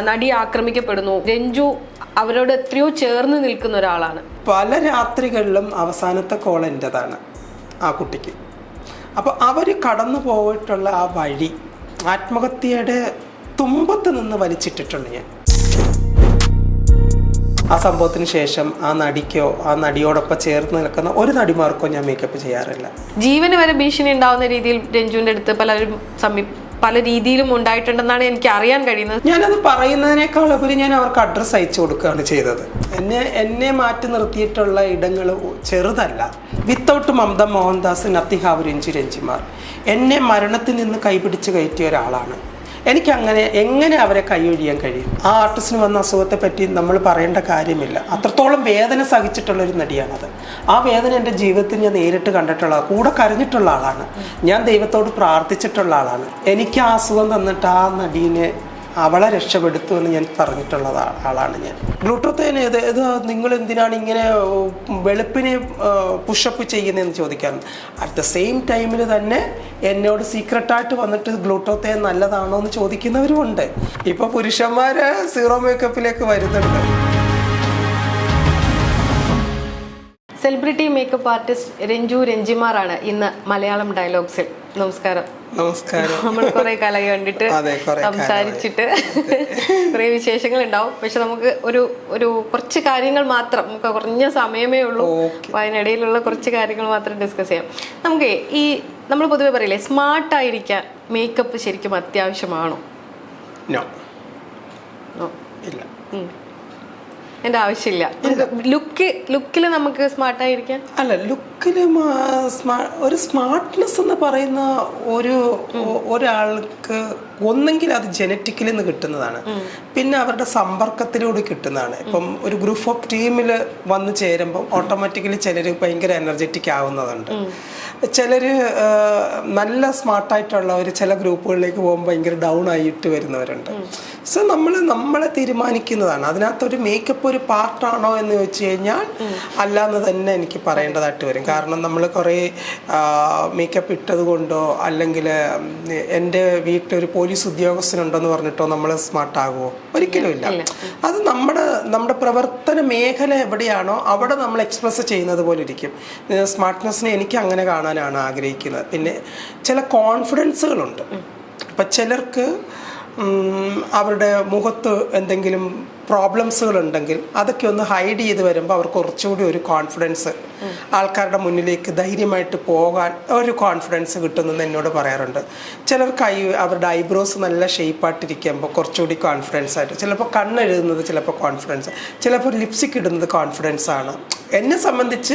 നടി ആക്രമിക്കപ്പെടുന്നു. രഞ്ജു അവരോട് എത്രയോ ചേർന്ന് നിൽക്കുന്ന ഒരാളാണ്. പല രാത്രികളിലും അവസാനത്തെ കോൾ എന്റെതാണ് ആ കുട്ടിക്ക്. അപ്പോൾ അവർ കടന്നു പോയിട്ടുള്ള ആ വഴി ആത്മഹത്യയുടെ തുമ്പത്ത് നിന്ന് വലിച്ചിട്ടിട്ടുണ്ട് ഞാൻ. ആ സംഭവത്തിന് ശേഷം ആ നടിക്കോ ആ നടിയോടൊപ്പം ചേർന്ന് നിൽക്കുന്ന ഒരു നടിമാർക്കോ ഞാൻ മേക്കപ്പ് ചെയ്യാറില്ല. ജീവന് വരെ ഭീഷണി ഉണ്ടാവുന്ന രീതിയിൽ രഞ്ജുവിന്റെ അടുത്ത് പലരും സമീ പല രീതിയിലും ഉണ്ടായിട്ടുണ്ടെന്നാണ് എനിക്ക് അറിയാൻ കഴിയുന്നത്. ഞാനത് പറയുന്നതിനേക്കാൾ ഉപരി ഞാൻ അവർക്ക് അഡ്രസ്സ് അയച്ചു കൊടുക്കുകയാണ് ചെയ്തത്. എന്നെ എന്നെ മാറ്റി നിർത്തിയിട്ടുള്ള ഇടങ്ങൾ ചെറുതല്ല. വിത്തൗട്ട് മമത മോഹൻദാസ് നത്തിഹാവ് രഞ്ജി രഞ്ജിമാർ. എന്നെ മരണത്തിൽ നിന്ന് കൈപിടിച്ച് കയറ്റിയ ഒരാളാണ്. എനിക്കങ്ങനെ എങ്ങനെ അവരെ കൈയൊഴിയാൻ കഴിയും? ആ ആർട്ടിസ്റ്റിന് വന്ന അസുഖത്തെ പറ്റി നമ്മൾ പറയേണ്ട കാര്യമില്ല. അത്രത്തോളം വേദന സഹിച്ചിട്ടുള്ള ഒരു നടിയാണത്. ആ വേദന എന്റെ ജീവിതത്തിൽ ഞാൻ നേരിട്ട് കണ്ടിട്ടുള്ള കൂടെ കരഞ്ഞിട്ടുള്ള ആളാണ്. ഞാൻ ദൈവത്തോട് പ്രാർത്ഥിച്ചിട്ടുള്ള ആളാണ്. എനിക്ക് ആ അസുഖം തന്നിട്ട് ആ നടീനെ അവളെ രക്ഷപ്പെടുത്തു എന്ന് ഞാൻ പറഞ്ഞിട്ടുള്ള ആളാണ് ഞാൻ. ഗ്ലൂട്ടോത്തേന് ഇത് നിങ്ങൾ എന്തിനാണ് ഇങ്ങനെ വെളുപ്പിനെ പുഷപ്പ് ചെയ്യുന്നതെന്ന് ചോദിക്കാൻ. അറ്റ് ദ സെയിം ടൈമിൽ തന്നെ എന്നോട് സീക്രട്ടായിട്ട് വന്നിട്ട് ഗ്ലൂട്ടോത്തേൻ നല്ലതാണോ എന്ന് ചോദിക്കുന്നവരുമുണ്ട്. ഇപ്പോൾ പുരുഷന്മാർ സീറോ മേക്കപ്പിലേക്ക് വരുന്നുണ്ട്. സെലിബ്രിറ്റി മേക്കപ്പ് ആർട്ടിസ്റ്റ് രഞ്ജു രഞ്ജിമാറാണ് ഇന്ന് മലയാളം ഡയലോഗ്സിൽ. നമസ്കാരം. നമസ്കാരം. നമ്മൾ കുറെ കാലമായി കണ്ടിട്ട്. സംസാരിച്ചിട്ട് കുറെ വിശേഷങ്ങൾ ഉണ്ടാവും പക്ഷെ നമുക്ക് ഒരു ഒരു കുറച്ച് കാര്യങ്ങൾ മാത്രം നമുക്ക് കുറഞ്ഞ സമയമേ ഉള്ളൂ. അപ്പൊ അതിനിടയിലുള്ള കുറച്ച് കാര്യങ്ങൾ മാത്രം ഡിസ്കസ് ചെയ്യാം. നമുക്ക് ഈ നമ്മൾ പൊതുവെ പറയില്ലേ സ്മാർട്ട് ആയിരിക്കാൻ മേക്കപ്പ് ശരിക്കും അത്യാവശ്യമാണോ. ഇല്ല. എന്റെ ആവശ്യമില്ല. ലുക്ക് ലുക്കിൽ നമുക്ക് സ്മാർട്ട് ആയിരിക്കാം? അല്ല ലുക്കിൽ ഒരു സ്മാർട്ട്നെസ് എന്ന് പറയുന്ന ഒരു ഒരാൾക്ക് ഒന്നെങ്കിൽ അത് ജനറ്റിക്കലി നിന്ന് കിട്ടുന്നതാണ്. പിന്നെ അവരുടെ സമ്പർക്കത്തിലൂടെ കിട്ടുന്നതാണ്. ഇപ്പം ഒരു ഗ്രൂപ്പ് ഓഫ് ടീമിൽ വന്ന് ചേരുമ്പം ഓട്ടോമാറ്റിക്കലി ചിലർ ഭയങ്കര എനർജറ്റിക് ആവുന്നതുണ്ട്. ചിലർ നല്ല സ്മാർട്ടായിട്ടുള്ളവർ ചില ഗ്രൂപ്പുകളിലേക്ക് പോകുമ്പോൾ ഭയങ്കര ഡൗൺ ആയിട്ട് വരുന്നവരുണ്ട്. സോ നമ്മൾ നമ്മളെ തീരുമാനിക്കുന്നതാണ്. അതിനകത്തൊരു മേക്കപ്പ് ഒരു പാർട്ടാണോ എന്ന് ചോദിച്ചു കഴിഞ്ഞാൽ അല്ലാന്ന് തന്നെ എനിക്ക് പറയേണ്ടതായിട്ട് വരും. കാരണം നമ്മൾ കുറേ മേക്കപ്പ് ഇട്ടത് കൊണ്ടോ അല്ലെങ്കിൽ എന്റെ വീട്ടിൽ ഒരു പോലീസ് ഉദ്യോഗസ്ഥനുണ്ടെന്ന് പറഞ്ഞിട്ടോ നമ്മൾ സ്മാർട്ടാകുമോ ഒരിക്കലുമില്ല അത് നമ്മുടെ നമ്മുടെ പ്രവർത്തന മേഖല എവിടെയാണോ അവിടെ നമ്മൾ എക്സ്പ്രസ് ചെയ്യുന്നത് പോലെ ഇരിക്കും. സ്മാർട്ട്നെസ്സിനെ എനിക്ക് അങ്ങനെ കാണാനാണ് ആഗ്രഹിക്കുന്നത്. പിന്നെ ചില കോൺഫിഡൻസുകളുണ്ട് അപ്പം ചിലർക്ക് അവരുടെ മുഖത്ത് എന്തെങ്കിലും പ്രോബ്ലംസുകൾ ഉണ്ടെങ്കിൽ അതൊക്കെ ഒന്ന് ഹൈഡ് ചെയ്ത് വരുമ്പോൾ അവർക്ക് കുറച്ചുകൂടി ഒരു കോൺഫിഡൻസ് ആൾക്കാരുടെ മുന്നിലേക്ക് ധൈര്യമായിട്ട് പോകാൻ ഒരു കോൺഫിഡൻസ് കിട്ടുന്നെന്ന് എന്നോട് പറയാറുണ്ട്. ചിലർക്ക് ഐ അവരുടെ ഐബ്രോസ് നല്ല ഷേപ്പായിട്ടിരിക്കുമ്പോൾ കുറച്ചുകൂടി കോൺഫിഡൻസ് ആയിട്ട് ചിലപ്പോൾ കണ്ണെഴുതുന്നത് ചിലപ്പോൾ കോൺഫിഡൻസ് ചിലപ്പോൾ ലിപ്സ്റ്റിക് ഇടുന്നത് കോൺഫിഡൻസ് ആണ്. എന്നെ സംബന്ധിച്ച്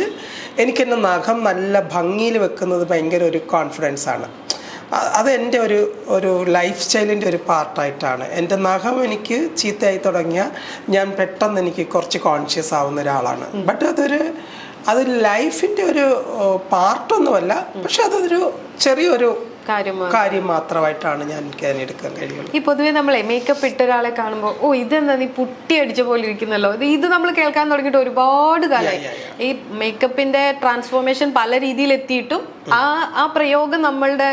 എനിക്കെന്നെ നഖം നല്ല ഭംഗിയിൽ വെക്കുന്നത് ഭയങ്കര ഒരു കോൺഫിഡൻസ് ആണ്. അത് എന്റെ ഒരു ഒരു ലൈഫ് സ്റ്റൈലിന്റെ ഒരു പാർട്ടായിട്ടാണ് എന്റെ നഖം എനിക്ക് ചീത്തയായി തുടങ്ങിയ ഞാൻ പെട്ടെന്ന് എനിക്ക് കുറച്ച് കോൺഷ്യസ് ആവുന്ന ഒരാളാണ്. ബട്ട് അതൊരു അത് ലൈഫിന്റെ ഒരു പാർട്ടൊന്നുമല്ല പക്ഷെ അതൊരു ചെറിയൊരു കാര്യം മാത്രമായിട്ടാണ് ഞാൻ എനിക്ക് അതിനെ എടുക്കാൻ കഴിയുള്ളൂ. ഈ പൊതുവേ നമ്മളെ മേക്കപ്പ് ഇട്ട ഒരാളെ കാണുമ്പോൾ ഓ ഇതെന്താ നീ പുട്ടി അടിച്ച പോലെ ഇരിക്കുന്നല്ലോ? ഇത് നമ്മൾ കേൾക്കാൻ തുടങ്ങിയിട്ട് ഒരുപാട് കാലമായി ഈ മേക്കപ്പിന്റെ ട്രാൻസ്ഫോർമേഷൻ പല രീതിയിൽ എത്തിയിട്ടും ആ ആ പ്രയോഗം നമ്മളുടെ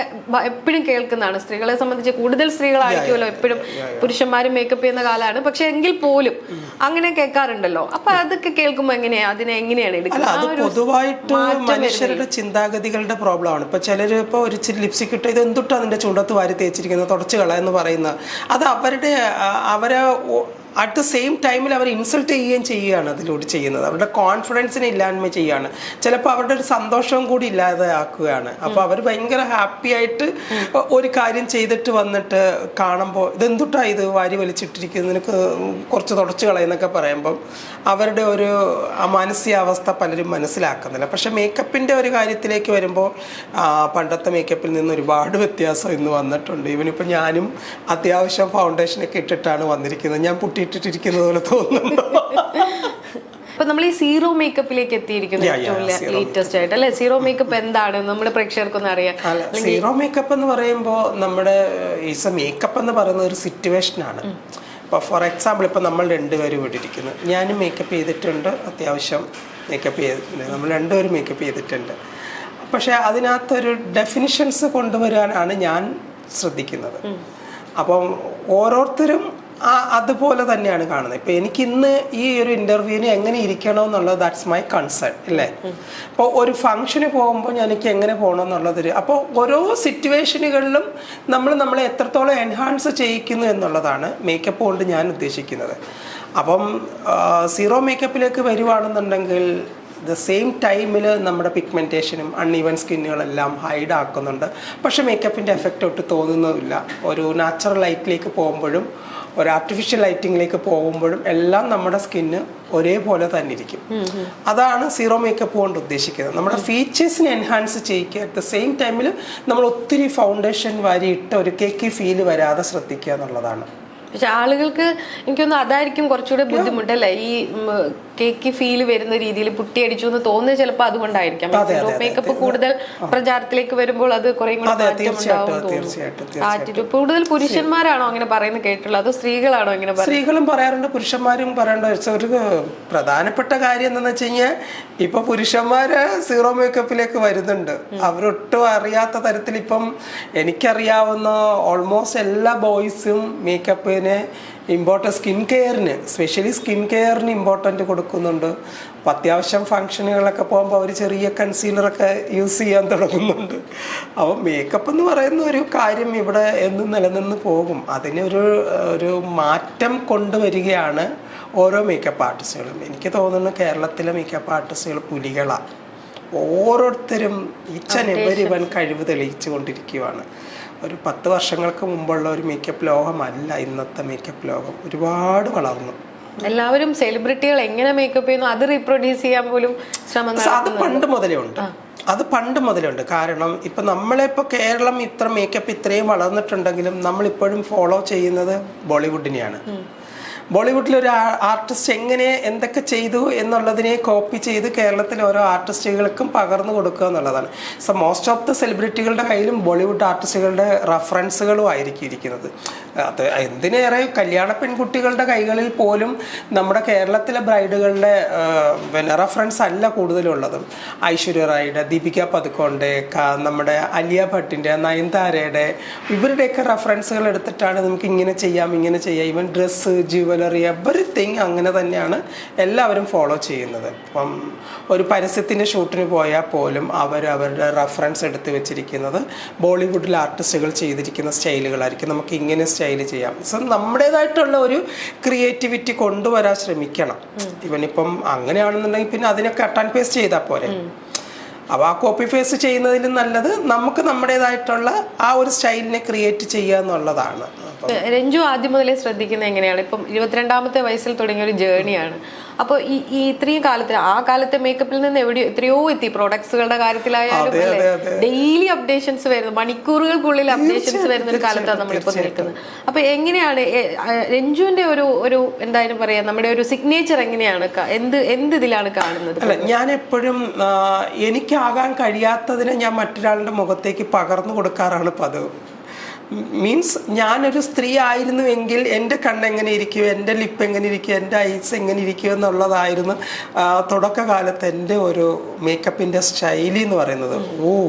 എപ്പോഴും കേൾക്കുന്നതാണ്. സ്ത്രീകളെ സംബന്ധിച്ച് കൂടുതൽ സ്ത്രീകളായിരിക്കുമല്ലോ എപ്പോഴും. പുരുഷന്മാരും മേക്കപ്പ് ചെയ്യുന്ന കാലമാണ്. പക്ഷെ എങ്കിൽ പോലും അങ്ങനെ കേൾക്കാറുണ്ടല്ലോ. അപ്പൊ അതൊക്കെ കേൾക്കുമ്പോൾ എങ്ങനെയാ? അതിനെ എങ്ങനെയാണ് എടുക്കുന്നത്? പൊതുവായിട്ട് മനുഷ്യരുടെ ചിന്താഗതികളുടെ പ്രോബ്ലം ആണ്. ഇപ്പൊ ചിലര് ഇപ്പൊ ഒരു ലിപ്സ്റ്റിക് ഇട്ട് ഇത് എന്തുട്ടാ നിന്റെ ചുണ്ടത്ത് വാരി തേച്ചിരിക്കുന്നത്? തുടച്ചു കള എന്ന് പറയുന്ന. അത് അവരുടെ അവരെ അറ്റ് ദ സെയിം ടൈമിൽ അവർ ഇൻസൾട്ട് ചെയ്യുകയും ചെയ്യുകയാണ് അതിലൂടെ ചെയ്യുന്നത്. അവരുടെ കോൺഫിഡൻസിനെ ഇല്ലായ്മ ചെയ്യുകയാണ്. ചിലപ്പോൾ അവരുടെ ഒരു സന്തോഷവും കൂടി ഇല്ലാതെ ആക്കുകയാണ് അപ്പോൾ അവർ ഭയങ്കര ഹാപ്പി ആയിട്ട് ഒരു കാര്യം ചെയ്തിട്ട് വന്നിട്ട് കാണുമ്പോൾ ഇതെന്തുട്ടാ ഇത്? വാരി വലിച്ചിട്ടിരിക്കുന്നത് നിനക്ക് കുറച്ച് തുടച്ചു കളയെന്നൊക്കെ പറയുമ്പം അവരുടെ ഒരു മാനസികാവസ്ഥ പലരും മനസ്സിലാക്കുന്നില്ല. പക്ഷെ മേക്കപ്പിന്റെ ഒരു കാര്യത്തിലേക്ക് വരുമ്പോൾ പണ്ടത്തെ മേക്കപ്പിൽ നിന്ന് ഒരുപാട് വ്യത്യാസം ഇന്ന് വന്നിട്ടുണ്ട്. ഇവനിപ്പോൾ ഞാനും അത്യാവശ്യം ഫൗണ്ടേഷനൊക്കെ ഇട്ടിട്ടാണ് വന്നിരിക്കുന്നത്. ഞാൻ പുട്ടിയിട്ടിട്ടിരിക്കുന്നത് പോലെ തോന്നുന്നുണ്ടോ അപ്പൊ നമ്മൾ ഈ സീറോ മേക്കപ്പിലേക്ക് എത്തിയിരിക്കുന്നു ഏറ്റവും ലേറ്റസ്റ്റ് ആയിട്ട്. അല്ലെ? സീറോ മേക്കപ്പ് എന്താണ്? നമ്മുടെ പ്രേക്ഷകർക്കൊന്നും അറിയാം. സീറോ മേക്കപ്പ് എന്ന് പറയുമ്പോൾ നമ്മുടെ ഈസ് എ മേക്കപ്പ് എന്ന് പറയുന്ന ഒരു സിറ്റുവേഷൻ ആണ്. ഇപ്പോൾ ഫോർ എക്സാമ്പിൾ ഇപ്പോൾ നമ്മൾ രണ്ടുപേരും ഇവിടെ ഇരിക്കുന്നു. ഞാനും മേക്കപ്പ് ചെയ്തിട്ടുണ്ട്. അത്യാവശ്യം മേക്കപ്പ് ചെയ്തിട്ടുണ്ട് നമ്മൾ രണ്ടുപേരും മേക്കപ്പ് ചെയ്തിട്ടുണ്ട്. പക്ഷേ അതിനകത്തൊരു ഡെഫിനിഷൻസ് കൊണ്ടുവരാനാണ് ഞാൻ ശ്രദ്ധിക്കുന്നത്. അപ്പം ഓരോരുത്തരും അതുപോലെ തന്നെയാണ് കാണുന്നത്. ഇപ്പൊ എനിക്ക് ഇന്ന് ഈ ഒരു ഇന്റർവ്യൂവിന് എങ്ങനെ ഇരിക്കണം എന്നുള്ളത് ദാറ്റ്സ് മൈ കൺസേൺ അല്ലേ? അപ്പോൾ ഒരു ഫംഗ്ഷന് പോകുമ്പോൾ ഞാൻ എനിക്ക് എങ്ങനെ പോകണം എന്നുള്ളതൊരു അപ്പോൾ ഓരോ സിറ്റുവേഷനുകളിലും നമ്മൾ നമ്മളെ എത്രത്തോളം എൻഹാൻസ് ചെയ്യിക്കുന്നു എന്നുള്ളതാണ് മേക്കപ്പ് കൊണ്ട് ഞാൻ ഉദ്ദേശിക്കുന്നത്. അപ്പം സീറോ മേക്കപ്പിലേക്ക് വരുവാണെന്നുണ്ടെങ്കിൽ ദ സെയിം ടൈമിൽ നമ്മുടെ പിഗ്മെന്റേഷനും അൺഈവൻ സ്കിന്നുകളെല്ലാം ഹൈഡ് ആക്കുന്നുണ്ട്. പക്ഷെ മേക്കപ്പിന്റെ എഫക്റ്റ് ഒട്ട് തോന്നുന്നില്ല ഒരു നാച്ചുറൽ ലൈറ്റിലേക്ക് പോകുമ്പോഴും ഒരു ആർട്ടിഫിഷ്യൽ ലൈറ്റിങ്ങിലേക്ക് പോകുമ്പോഴും എല്ലാം നമ്മുടെ സ്കിന്ന് ഒരേപോലെ തന്നെ ഇരിക്കും അതാണ് സീറോ മേക്കപ്പ് കൊണ്ട് ഉദ്ദേശിക്കുന്നത്. നമ്മുടെ ഫീച്ചേഴ്സിനെ എൻഹാൻസ് ചെയ്യിക്കുക. അറ്റ് ദ സെയിം ടൈമിൽ നമ്മൾ ഒത്തിരി ഫൗണ്ടേഷൻ വാരി ഇട്ട് ഒരു കേക്കി ഫീൽ വരാതെ ശ്രദ്ധിക്കുക എന്നുള്ളതാണ്. പക്ഷെ ആളുകൾക്ക് എനിക്കൊന്ന് അതായിരിക്കും കുറച്ചുകൂടെ ബുദ്ധിമുട്ടല്ലേ ഈ കേക്ക് ഫീൽ വരുന്ന രീതിയിൽ പുട്ടിയടിച്ചു എന്ന് തോന്നുന്നത് ചിലപ്പോൾ അതുകൊണ്ടായിരിക്കാം. അതെ, അതെ, മേക്കപ്പ് കൂടുതൽ പ്രചാരത്തിലേക്ക് വരുമ്പോൾ അത് കുറേ മാറ്റം കൂടുതൽ പുരുഷന്മാരാണോ അങ്ങനെ പറയുന്നത് കേട്ടുള്ളത് അതോ സ്ത്രീകളാണോ അങ്ങനെ സ്ത്രീകളും പറയാറുണ്ട് പുരുഷന്മാരും പറയാറുണ്ട്. ഒരു പ്രധാനപ്പെട്ട കാര്യം എന്താണെന്ന് വെച്ച് കഴിഞ്ഞാൽ ഇപ്പൊ പുരുഷന്മാര് സീറോ മേക്കപ്പിലേക്ക് വരുന്നുണ്ട്. അവരൊട്ടും അറിയാത്ത തരത്തിൽ ഇപ്പം എനിക്കറിയാവുന്ന ഓൾമോസ്റ്റ് എല്ലാ ബോയ്സും മേക്കപ്പിന് ഇമ്പോർട്ടന്റ് സ്കിൻ കെയറിന് സ്പെഷ്യലി സ്കിൻ കെയറിന് ഇമ്പോർട്ടന്റ് കൊടുക്കുന്നുണ്ട്. അപ്പം അത്യാവശ്യം ഫങ്ഷനുകളൊക്കെ പോകുമ്പോൾ അവർ ചെറിയ കൺസീലറൊക്കെ യൂസ് ചെയ്യാൻ തുടങ്ങുന്നുണ്ട്. അപ്പോൾ മേക്കപ്പ് എന്ന് പറയുന്ന ഒരു കാര്യം ഇവിടെ എന്നും നിലനിന്ന് പോകും. അതിനൊരു ഒരു മാറ്റം കൊണ്ടുവരികയാണ് ഓരോ മേക്കപ്പ് ആർട്ടിസ്റ്റുകളും എനിക്ക് തോന്നുന്നു കേരളത്തിലെ മേക്കപ്പ് ആർട്ടിസ്റ്റുകൾ പുലികളാണ് ഓരോരുത്തരും ഈച്ച് ആൻഡ് എവരി വൻ കഴിവ് തെളിയിച്ചു കൊണ്ടിരിക്കുകയാണ് ഒരു പത്ത് വർഷങ്ങൾക്ക് മുമ്പുള്ള ഒരു മേക്കപ്പ് ലോകമല്ല ഇന്നത്തെ മേക്കപ്പ് ലോകം. ഒരുപാട് വളർന്നു. എല്ലാവരും സെലിബ്രിറ്റികൾ എങ്ങനെ മേക്കപ്പ് ചെയ്യുന്നു അത് റീപ്രൊഡ്യൂസ് ചെയ്യാൻ പോലും ശ്രമം അത് പണ്ട് മുതലേ ഉണ്ട്. അത് പണ്ട് മുതലേ ഉണ്ട് കാരണം ഇപ്പൊ നമ്മളിപ്പോ കേരളം ഇത്ര മേക്കപ്പ് ഇത്രയും വളർന്നിട്ടുണ്ടെങ്കിലും നമ്മൾ ഇപ്പോഴും ഫോളോ ചെയ്യുന്നത് ബോളിവുഡിനെയാണ്. ബോളിവുഡിൽ ഒരു ആർട്ടിസ്റ്റ് എങ്ങനെ എന്തൊക്കെ ചെയ്തു എന്നുള്ളതിനെ കോപ്പി ചെയ്ത് കേരളത്തിലെ ഓരോ ആർട്ടിസ്റ്റുകൾക്കും പകർന്നു കൊടുക്കുക എന്നുള്ളതാണ്. സോ മോസ്റ്റ് ഓഫ് ദ സെലിബ്രിറ്റികളുടെ കയ്യിലും ബോളിവുഡ് ആർട്ടിസ്റ്റുകളുടെ റഫറൻസുകളും ആയിരിക്കും ഇരിക്കുന്നത് അത് എന്തിനേറെ കല്യാണ പെൺകുട്ടികളുടെ കൈകളിൽ പോലും നമ്മുടെ കേരളത്തിലെ ബ്രൈഡുകളുടെ പിന്നെ റഫറൻസ് അല്ല കൂടുതലുള്ളതും. ഐശ്വര്യ റായിയുടെ ദീപിക പതുക്കോണ്ടെ നമ്മുടെ അലിയ ഭട്ടിന്റെ നയൻതാരയുടെ ഇവരുടെയൊക്കെ റഫറൻസുകൾ എടുത്തിട്ടാണ് നമുക്ക് ഇങ്ങനെ ചെയ്യാം ഇങ്ങനെ ചെയ്യാം. ഇവൻ ഡ്രസ്സ് ജുവലറി എവറിത്തിങ് അങ്ങനെ തന്നെയാണ് എല്ലാവരും ഫോളോ ചെയ്യുന്നത്. ഇപ്പം ഒരു പരസ്യത്തിന്റെ ഷൂട്ടിന് പോയാൽ പോലും അവർ അവരുടെ റെഫറൻസ് എടുത്ത് വെച്ചിരിക്കുന്നത് ബോളിവുഡിൽ ആർട്ടിസ്റ്റുകൾ ചെയ്തിരിക്കുന്ന സ്റ്റൈലുകളായിരിക്കും. നമുക്ക് ഇങ്ങനെ സ്റ്റൈൽ ചെയ്യാം. സോ നമ്മുടേതായിട്ടുള്ള ഒരു ക്രിയേറ്റിവിറ്റി കൊണ്ടുവരാൻ ശ്രമിക്കണം. ഇവനിപ്പം അങ്ങനെയാണെന്നുണ്ടെങ്കിൽ പിന്നെ അതിനെ കട്ട് ആൻഡ് പേസ്റ്റ് ചെയ്താൽ പോരെ. അപ്പോൾ ആ കോപ്പി പേസ്റ്റ് ചെയ്യുന്നതിലും നല്ലത് നമുക്ക് നമ്മുടേതായിട്ടുള്ള ആ ഒരു സ്റ്റൈലിനെ ക്രിയേറ്റ് ചെയ്യുക എന്നുള്ളതാണ്. രഞ്ജു ആദ്യം മുതലേ ശ്രദ്ധിക്കുന്നത് എങ്ങനെയാണ്? ഇപ്പം ഇരുപത്തിരണ്ടാമത്തെ വയസ്സിൽ തുടങ്ങിയ ഒരു ജേണിയാണ്. അപ്പോൾ ഈ ഈ ഇത്രയും കാലത്തിൽ ആ കാലത്തെ മേക്കപ്പിൽ നിന്ന് എവിടെയോ എത്രയോ എത്തി പ്രോഡക്ട്സുകളുടെ കാര്യത്തിലായാലും ഡെയിലി അപ്ഡേഷൻസ് വരുന്നു. മണിക്കൂറുകൾക്കുള്ളിൽ അപ്ഡേഷൻസ് വരുന്ന ഒരു കാലത്താണ് നമ്മളിപ്പോൾ നിൽക്കുന്നത്. അപ്പൊ എങ്ങനെയാണ് രഞ്ജുവിന്റെ ഒരു ഒരു എന്തായാലും പറയാ നമ്മുടെ ഒരു സിഗ്നേച്ചർ എങ്ങനെയാണ് എന്ത് എന്ത് ഇതിലാണ് കാണുന്നത്? ഞാൻ എപ്പോഴും എനിക്കാകാൻ കഴിയാത്തതിനെ ഞാൻ മറ്റൊരാളുടെ മുഖത്തേക്ക് പകർന്നു കൊടുക്കാറാണ് പതിവ്. മീൻസ് ഞാനൊരു സ്ത്രീ ആയിരുന്നുവെങ്കിൽ എന്റെ കണ്ണെങ്ങനെ ഇരിക്കും എന്റെ ലിപ്പ് എങ്ങനെ ഇരിക്കും എന്റെ ഐസ് എങ്ങനെ ഇരിക്കും എന്നുള്ളതായിരുന്നു തുടക്കകാലത്ത് എന്റെ ഒരു മേക്കപ്പിന്റെ ശൈലി എന്ന് പറയുന്നത്. ഓ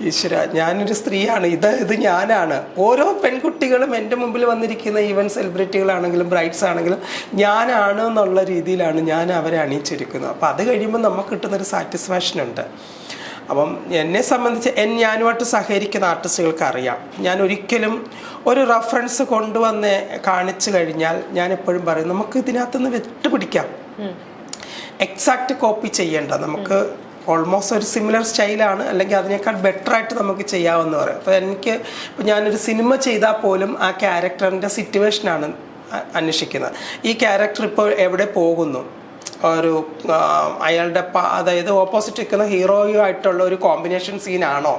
ഈശ്വര ഞാനൊരു സ്ത്രീയാണ് ഇത് ഇത് ഞാനാണ്. ഓരോ പെൺകുട്ടികളും എന്റെ മുമ്പിൽ വന്നിരിക്കുന്ന ഈവൻ സെലിബ്രിറ്റികളാണെങ്കിലും ബ്രൈറ്റ്സ് ആണെങ്കിലും ഞാനാണ് എന്നുള്ള രീതിയിലാണ് ഞാൻ അവരെ അണിയിച്ചിരിക്കുന്നത്. അപ്പോൾ അത് കഴിയുമ്പോൾ നമുക്ക് കിട്ടുന്നൊരു സാറ്റിസ്ഫാക്ഷൻ ഉണ്ട്. അപ്പം എന്നെ സംബന്ധിച്ച് എൻ ഞാനുമായിട്ട് സഹകരിക്കുന്ന ആർട്ടിസ്റ്റുകൾക്ക് അറിയാം ഞാൻ ഒരിക്കലും ഒരു റഫറൻസ് കൊണ്ടുവന്ന് കാണിച്ചു കഴിഞ്ഞാൽ ഞാൻ എപ്പോഴും പറയും നമുക്ക് ഇതിനകത്തുനിന്ന് വിട്ടുപിടിക്കാം. എക്സാക്റ്റ് കോപ്പി ചെയ്യേണ്ട. നമുക്ക് ഓൾമോസ്റ്റ് ഒരു സിമിലർ സ്റ്റൈലാണ് അല്ലെങ്കിൽ അതിനേക്കാൾ ബെറ്റർ ആയിട്ട് നമുക്ക് ചെയ്യാമെന്ന് പറയും അപ്പോൾ എനിക്ക് ഇപ്പോൾ ഞാനൊരു സിനിമ ചെയ്താൽ പോലും ആ ക്യാരക്ടറിന്റെ സിറ്റുവേഷനാണ് അന്വേഷിക്കുന്നത്. ഈ ക്യാരക്ടർ ഇപ്പോൾ എവിടെ പോകുന്നു? ഒരു അയാളുടെ അതായത് ഓപ്പോസിറ്റ് നിൽക്കുന്ന ഹീറോയുമായിട്ടുള്ള ഒരു കോമ്പിനേഷൻ സീനാണോ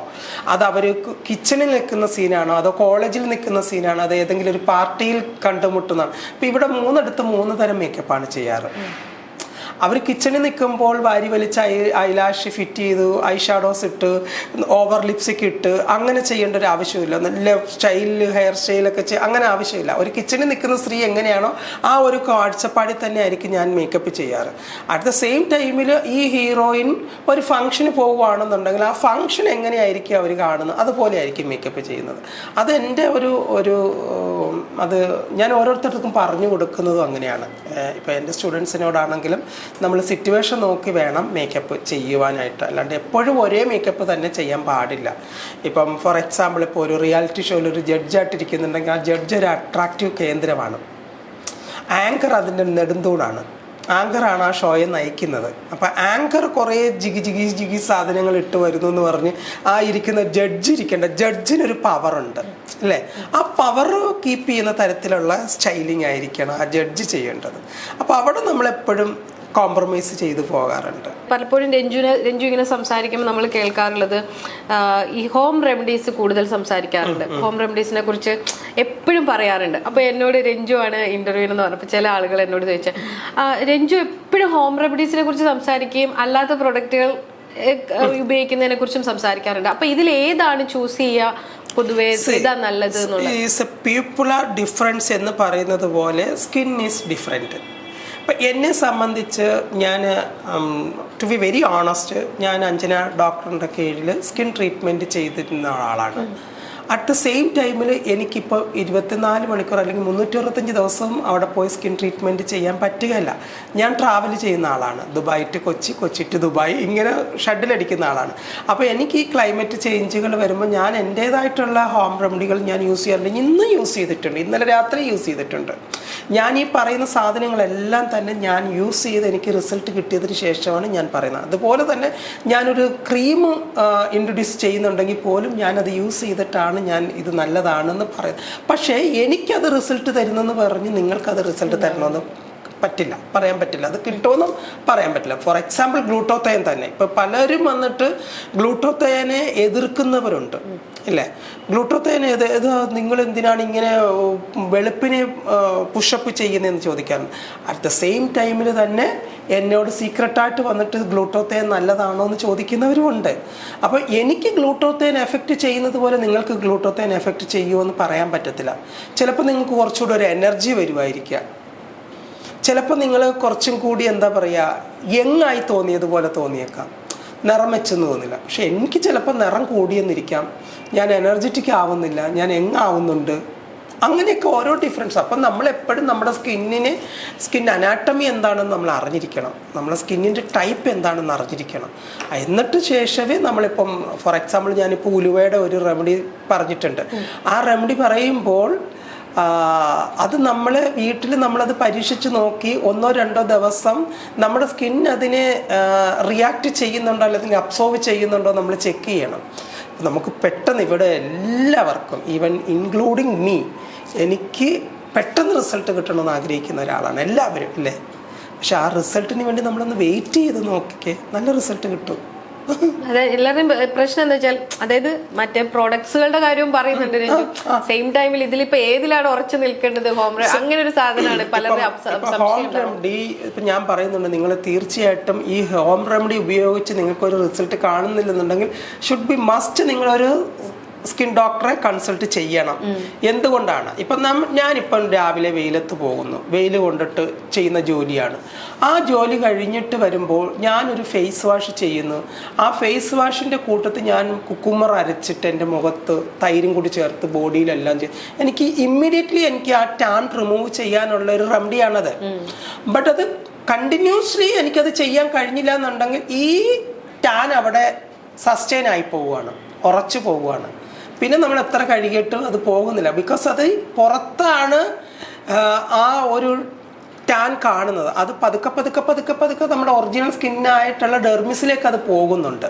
അത് അവർ കിച്ചണിൽ നിൽക്കുന്ന സീനാണോ അതോ കോളേജിൽ നിൽക്കുന്ന സീനാണോ അത് ഏതെങ്കിലും ഒരു പാർട്ടിയിൽ കണ്ടുമുട്ടുന്നതാണ് ഇപ്പം ഇവിടെ മൂന്നിടത്ത് മൂന്ന് തരം മേക്കപ്പാണ് ചെയ്യാറ്. അവർ കിച്ചണിൽ നിൽക്കുമ്പോൾ വാരി വലിച്ച് ഐ ഐലാഷ് ഫിറ്റ് ചെയ്തു ഐ ഷാഡോസ് ഇട്ട് ഓവർ ലിപ്സ്റ്റിക് ഇട്ട് അങ്ങനെ ചെയ്യേണ്ട ഒരു ആവശ്യമില്ല നല്ല സ്റ്റൈലിൽ ഹെയർ സ്റ്റൈലൊക്കെ ചെയ്യുക അങ്ങനെ ആവശ്യമില്ല. ഒരു കിച്ചണിൽ നിൽക്കുന്ന സ്ത്രീ എങ്ങനെയാണോ ആ ഒരു കാഴ്ചപ്പാടിൽ തന്നെ ആയിരിക്കും ഞാൻ മേക്കപ്പ് ചെയ്യാറ്. അറ്റ് ദ സെയിം ടൈമിൽ ഈ ഹീറോയിൻ ഒരു ഫംഗ്ഷന് പോവുകയാണെന്നുണ്ടെങ്കിൽ ആ ഫംഗ്ഷൻ എങ്ങനെയായിരിക്കും അവർ കാണുന്നത്? അതുപോലെ ആയിരിക്കും മേക്കപ്പ് ചെയ്യുന്നത്. അത് എന്റെ ഒരു ഒരു അത് ഞാൻ ഓരോരുത്തർക്കും പറഞ്ഞു കൊടുക്കുന്നതും അങ്ങനെയാണ്. ഇപ്പോൾ എന്റെ സ്റ്റുഡൻസിനോടാണെങ്കിലും നമ്മൾ സിറ്റുവേഷൻ നോക്കി വേണം മേക്കപ്പ് ചെയ്യുവാനായിട്ട്. അല്ലാണ്ട് എപ്പോഴും ഒരേ മേക്കപ്പ് തന്നെ ചെയ്യാൻ പാടില്ല. ഇപ്പം ഫോർ എക്സാമ്പിൾ ഇപ്പോൾ ഒരു റിയാലിറ്റി ഷോയിൽ ഒരു ജഡ്ജായിട്ടിരിക്കുന്നുണ്ടെങ്കിൽ ആ ജഡ്ജ് ഒരു അട്രാക്റ്റീവ് കേന്ദ്രമാണ്. ആങ്കർ അതിന്റെ നെടുന്തൂണാണ് ആങ്കറാണ് ആ ഷോയെ നയിക്കുന്നത്. അപ്പോൾ ആങ്കർ കുറേ ജിഗി ജിഗി ജിഗി സാധനങ്ങൾ ഇട്ട് വരുന്നു എന്ന് പറഞ്ഞ് ആ ഇരിക്കുന്ന ജഡ്ജ് ഇരിക്കേണ്ട. ജഡ്ജിനൊരു പവറുണ്ട് അല്ലേ? ആ പവർ കീപ്പ് ചെയ്യുന്ന തരത്തിലുള്ള സ്റ്റൈലിംഗ് ആയിരിക്കണം ആ ജഡ്ജ് ചെയ്യേണ്ടത്. അപ്പോൾ അവിടെ നമ്മളെപ്പോഴും കോംപ്രമൈസ് ചെയ്തു പോകാറുണ്ട്. പലപ്പോഴും രഞ്ജുവിനെ രഞ്ജു ഇങ്ങനെ സംസാരിക്കുമ്പോൾ നമ്മൾ കേൾക്കാറുള്ളത് ഈ ഹോം റെമഡീസ് കൂടുതൽ സംസാരിക്കാറുണ്ട്. ഹോം റെമഡീസിനെ കുറിച്ച് എപ്പോഴും പറയാറുണ്ട്. അപ്പോൾ എന്നോട് രഞ്ജു ആണ് ഇന്റർവ്യൂ എന്ന് പറഞ്ഞപ്പോൾ ചില ആളുകൾ എന്നോട് ചോദിച്ചത് രഞ്ജു എപ്പോഴും ഹോം റെമഡീസിനെ കുറിച്ച് സംസാരിക്കുകയും അല്ലാത്ത പ്രൊഡക്റ്റുകൾ ഉപയോഗിക്കുന്നതിനെ കുറിച്ചും സംസാരിക്കാറുണ്ട്. അപ്പൊ ഇതിൽ ഏതാണ് ചൂസ് ചെയ്യുക പൊതുവേ ഇതാ നല്ലത് എ പീപ്പുലർ ഡിഫറൻസ് എന്ന് പറയുന്നത് പോലെ സ്കിൻ ഈസ് ഡിഫറെന്റ് അപ്പം എന്നെ സംബന്ധിച്ച് ഞാൻ ടു ബി വെരി ഓണസ്റ്റ് ഞാൻ അഞ്ജന ഡോക്ടറിന്റെ കീഴിൽ സ്കിൻ ട്രീറ്റ്മെന്റ് ചെയ്തിരുന്ന ആളാണ്. അറ്റ് ദ സെയിം ടൈമിൽ എനിക്കിപ്പോൾ ഇരുപത്തിനാല് മണിക്കൂർ അല്ലെങ്കിൽ മുന്നൂറ്ററുപത്തഞ്ച് ദിവസവും അവിടെ പോയി സ്കിൻ ട്രീറ്റ്മെന്റ് ചെയ്യാൻ പറ്റുകയല്ല. ഞാൻ ട്രാവൽ ചെയ്യുന്ന ആളാണ്. Dubai to Kochi Kochi to Dubai ഇങ്ങനെ ഷെഡിലടിക്കുന്ന ആളാണ്. അപ്പോൾ എനിക്ക് ഈ ക്ലൈമറ്റ് ചേഞ്ചുകൾ വരുമ്പോൾ ഞാൻ എന്റേതായിട്ടുള്ള ഹോം റെമഡികൾ ഞാൻ യൂസ് ചെയ്യാറുണ്ട്. ഇന്നും യൂസ് ചെയ്തിട്ടുണ്ട്. ഇന്നലെ രാത്രി യൂസ് ചെയ്തിട്ടുണ്ട്. ഞാൻ ഈ പറയുന്ന സാധനങ്ങളെല്ലാം തന്നെ ഞാൻ യൂസ് ചെയ്ത് എനിക്ക് റിസൾട്ട് കിട്ടിയതിന് ശേഷമാണ് ഞാൻ പറയുന്നത്. അതുപോലെ തന്നെ ഞാനൊരു ക്രീം ഇൻട്രൊഡ്യൂസ് ചെയ്യുന്നുണ്ടെങ്കിൽ പോലും ഞാനത് യൂസ് ചെയ്തിട്ടാണ് ഞാൻ ഇത് നല്ലതാണെന്ന് പറയുന്നത്. പക്ഷേ എനിക്കത് റിസൾട്ട് തരുന്നെന്ന് പറഞ്ഞ് നിങ്ങൾക്കത് റിസൾട്ട് തരണമെന്ന് പറ്റില്ല പറയാൻ പറ്റില്ല. അത് കിട്ടുമെന്നും പറയാൻ പറ്റില്ല. ഫോർ എക്സാമ്പിൾ ഗ്ലൂട്ടോത്തയൻ തന്നെ. ഇപ്പൊ പലരും വന്നിട്ട് ഗ്ലൂട്ടോത്തയനെ എതിർക്കുന്നവരുണ്ട്. ഇല്ലേ? ഗ്ലൂട്ടോത്തയൻ ഏത് ഇത് നിങ്ങൾ എന്തിനാണ് ഇങ്ങനെ വെളുപ്പിനെ പുഷപ്പ് ചെയ്യുന്നതെന്ന് ചോദിക്കാൻ. അറ്റ് ദ സെയിം ടൈമിൽ തന്നെ എന്നോട് സീക്രട്ടായിട്ട് വന്നിട്ട് ഗ്ലൂട്ടോത്തേൻ നല്ലതാണോ എന്ന് ചോദിക്കുന്നവരുമുണ്ട് അപ്പോൾ എനിക്ക് ഗ്ലൂട്ടോത്തേൻ എഫക്റ്റ് ചെയ്യുന്നത് പോലെ നിങ്ങൾക്ക് ഗ്ലൂട്ടോത്തേൻ എഫക്റ്റ് ചെയ്യുമോ എന്ന് പറയാൻ പറ്റത്തില്ല. ചിലപ്പോൾ നിങ്ങൾക്ക് കുറച്ചുകൂടെ ഒരു എനർജി വരുമായിരിക്കുക ചിലപ്പോൾ നിങ്ങൾ കുറച്ചും കൂടി എന്താ പറയുക യങ്ങായി തോന്നിയതുപോലെ തോന്നിയേക്കാം. നിറം വെച്ചെന്ന് തോന്നില്ല. പക്ഷെ എനിക്ക് ചിലപ്പോൾ നിറം കൂടിയെന്നിരിക്കാം. ഞാൻ എനർജറ്റിക് ആവുന്നില്ല ഞാൻ എങ്ങാവുന്നുണ്ട് അങ്ങനെയൊക്കെ ഓരോ ഡിഫറൻസ് അപ്പം നമ്മൾ എപ്പോഴും നമ്മുടെ സ്കിന്നിന് സ്കിൻ അനാട്ടമി എന്താണെന്ന് നമ്മൾ അറിഞ്ഞിരിക്കണം. നമ്മുടെ സ്കിന്നിന്റെ ടൈപ്പ് എന്താണെന്ന് അറിഞ്ഞിരിക്കണം. എന്നിട്ട് ശേഷമേ നമ്മളിപ്പം ഫോർ എക്സാമ്പിൾ ഞാനിപ്പോൾ ഉലുവയുടെ ഒരു റെമഡി പറഞ്ഞിട്ടുണ്ട്. ആ റെമഡി പറയുമ്പോൾ അത് നമ്മൾ വീട്ടിൽ നമ്മളത് പരീക്ഷിച്ച് നോക്കി ഒന്നോ രണ്ടോ ദിവസം നമ്മുടെ സ്കിൻ അതിനെ റിയാക്ട് ചെയ്യുന്നുണ്ടോ അല്ലെങ്കിൽ അബ്സോർവ് ചെയ്യുന്നുണ്ടോ നമ്മൾ ചെക്ക് ചെയ്യണം. നമുക്ക് പെട്ടെന്ന് ഇവിടെ എല്ലാവർക്കും ഈവൻ ഇൻക്ലൂഡിങ് മീ എനിക്ക് പെട്ടെന്ന് റിസൾട്ട് കിട്ടണമെന്ന് ആഗ്രഹിക്കുന്ന ഒരാളാണ്. എല്ലാവരും അല്ലേ? പക്ഷെ ആ റിസൾട്ടിന് വേണ്ടി നമ്മളൊന്ന് വെയിറ്റ് ചെയ്ത് നോക്കിക്കേ. നല്ല റിസൾട്ട് കിട്ടും. അതായത് എല്ലാവരുടെയും പ്ര- പ്രശ്നം എന്താ വെച്ചാൽ അതായത് മറ്റേ പ്രോഡക്ട്സുകളുടെ കാര്യവും പറയുന്നുണ്ട് സെയിം ടൈമിൽ ഇതിലിപ്പോ ഏതിലാണ് ഉറച്ചു നിൽക്കേണ്ടത്? ഹോം അങ്ങനെ ഒരു സാധനമാണ് പലരും ഇപ്പം ഞാൻ പറയുന്നുണ്ട് നിങ്ങൾ തീർച്ചയായിട്ടും ഈ ഹോം റെമഡി ഉപയോഗിച്ച് നിങ്ങൾക്ക് ഒരു റിസൾട്ട് കാണുന്നില്ലെന്നുണ്ടെങ്കിൽ ഷുഡ് ബി മസ്റ്റ് നിങ്ങളൊരു സ്കിൻ ഡോക്ടറെ കൺസൾട്ട് ചെയ്യണം. എന്തുകൊണ്ടാണ്? ഇപ്പം നം ഞാനിപ്പം രാവിലെ വെയിലത്ത് പോകുന്നു. വെയിൽ കൊണ്ടിട്ട് ചെയ്യുന്ന ജോലിയാണ്. ആ ജോലി കഴിഞ്ഞിട്ട് വരുമ്പോൾ ഞാനൊരു ഫേസ് വാഷ് ചെയ്യുന്നു. ആ ഫേസ് വാഷിന്റെ കൂട്ടത്തിൽ ഞാൻ കുക്കുമർ അരച്ചിട്ട് എന്റെ മുഖത്ത് തൈരും കൂടി ചേർത്ത് ബോഡിയിലെല്ലാം ചെയ്യും എനിക്ക് ഇമ്മീഡിയറ്റ്ലി എനിക്ക് ആ ടാൻ റിമൂവ് ചെയ്യാനുള്ള ഒരു റെമഡിയാണത്. ബട്ട് അത് കണ്ടിന്യൂസ്ലി എനിക്കത് ചെയ്യാൻ കഴിഞ്ഞില്ല എന്നുണ്ടെങ്കിൽ ഈ ടാൻ അവിടെ സസ്റ്റെയിൻ ആയി പോവുകയാണ്. ഉറച്ചു പോവുകയാണ്. പിന്നെ നമ്മൾ എത്ര കഴുകിയിട്ടും അത് പോകുന്നില്ല. ബിക്കോസ് അത് പുറത്താണ് ആ, ഒരു ടാൻ കാണുന്നത്. അത് പതുക്കെ പതുക്കെ പതുക്കെ പതുക്കെ നമ്മുടെ ഒറിജിനൽ സ്കിന്നായിട്ടുള്ള ഡെർമിസിലേക്ക് അത് പോകുന്നുണ്ട്.